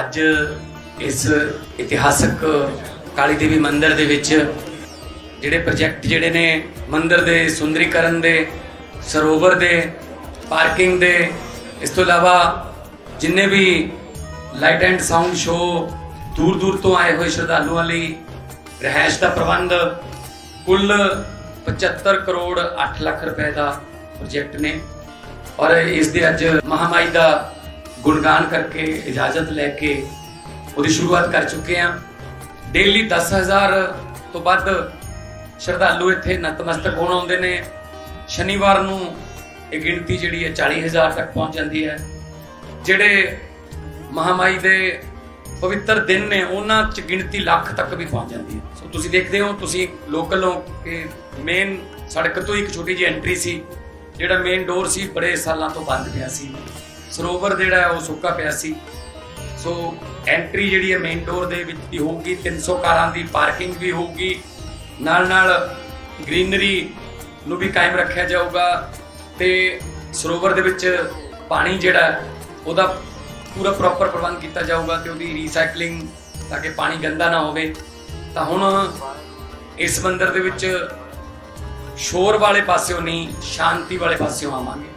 ਅੱਜ ਇਸ ਇਤਿਹਾਸਕ ਕਾਲੀ ਦੇਵੀ ਮੰਦਿਰ ਦੇ ਵਿੱਚ ਜਿਹੜੇ ਪ੍ਰੋਜੈਕਟ ਜਿਹੜੇ ਨੇ ਮੰਦਿਰ ਦੇ ਸੁੰਦਰੀਕਰਨ ਦੇ, ਸਰੋਵਰ ਦੇ, ਪਾਰਕਿੰਗ ਦੇ, ਇਸ ਤੋਂ ਇਲਾਵਾ ਜਿੰਨੇ ਵੀ ਲਾਈਟ ਐਂਡ ਸਾਊਂਡ ਸ਼ੋ ਦੂਰ ਦੂਰ ਤੋਂ ਆਏ ਹੋਏ ਸ਼ਰਧਾਲੂਆਂ ਲਈ ਰਹਿائش ਦਾ ਪ੍ਰਬੰਧ, ਕੁੱਲ 75 ਕਰੋੜ 8 ਲੱਖ ਰੁਪਏ ਦਾ ਪ੍ਰੋਜੈਕਟ ਨੇ। ਔਰ ਇਸ ਦੇ ਅੱਜ ਮਹਾਮਾਈ ਦਾ ਗੁਣਗਾਨ ਕਰਕੇ, ਇਜਾਜ਼ਤ ਲੈ ਕੇ ਉਹਦੀ ਸ਼ੁਰੂਆਤ ਕਰ ਚੁੱਕੇ ਹਾਂ। ਡੇਲੀ 10000 ਤੋਂ ਵੱਧ ਸ਼ਰਧਾਲੂ ਇੱਥੇ ਨਤਮਸਤਕ ਹੋਣ ਆਉਂਦੇ ਨੇ। ਸ਼ਨੀਵਾਰ ਨੂੰ ਇਹ ਗਿਣਤੀ ਜਿਹੜੀ ਹੈ 40000 ਤੱਕ ਪਹੁੰਚ ਜਾਂਦੀ ਹੈ। ਜਿਹੜੇ ਮਹਾਮਾਈ ਦੇ ਪਵਿੱਤਰ ਦਿਨ ਨੇ, ਉਹਨਾਂ 'ਚ ਗਿਣਤੀ ਲੱਖ ਤੱਕ ਵੀ ਪਹੁੰਚ ਜਾਂਦੀ ਹੈ। ਸੋ ਤੁਸੀਂ ਦੇਖਦੇ ਹੋ, ਤੁਸੀਂ ਲੋਕਲ ਹੋ ਕਿ ਮੇਨ ਸੜਕ ਤੋਂ ਇੱਕ ਛੋਟੀ ਜਿਹੀ ਐਂਟਰੀ ਸੀ, ਜਿਹੜਾ ਮੇਨ ਡੋਰ ਸੀ, ਬੜੇ ਸਾਲਾਂ ਤੋਂ ਬੰਦ ਪਿਆ ਸੀ। ਸਰੋਵਰ ਜਿਹੜਾ ਹੈ ਉਹ ਸੁੱਕਾ ਪਿਆ ਸੀ। ਸੋ ਐਂਟਰੀ ਜਿਹੜੀ ਹੈ ਮੇਨ ਡੋਰ ਦੇ ਵਿੱਚ ਦੀ ਹੋਊਗੀ 300 ਕਾਰਾਂ ਦੀ ਪਾਰਕਿੰਗ ਵੀ ਹੋਊਗੀ। ਨਾਲ ਨਾਲ ਗ੍ਰੀਨਰੀ ਨੂੰ ਵੀ ਕਾਇਮ ਰੱਖਿਆ ਜਾਊਗਾ ਤੇ ਸਰੋਵਰ ਦੇ ਵਿੱਚ ਪਾਣੀ ਜਿਹੜਾ ਉਹਦਾ ਪੂਰਾ ਪ੍ਰੋਪਰ ਪ੍ਰਬੰਧ ਕੀਤਾ ਜਾਊਗਾ ਤੇ ਉਹਦੀ ਰੀਸਾਈਕਲਿੰਗ ਤਾਂ ਕਿ ਪਾਣੀ ਗੰਦਾ ਨਾ ਹੋਵੇ। ਤਾਂ ਹੁਣ ਇਸ ਮੰਦਰ ਦੇ ਵਿੱਚ ਸ਼ੋਰ ਵਾਲੇ ਪਾਸਿਓਂ ਨਹੀਂ, ਸ਼ਾਂਤੀ ਵਾਲੇ ਪਾਸਿਓਂ ਆਵਾਂਗੇ।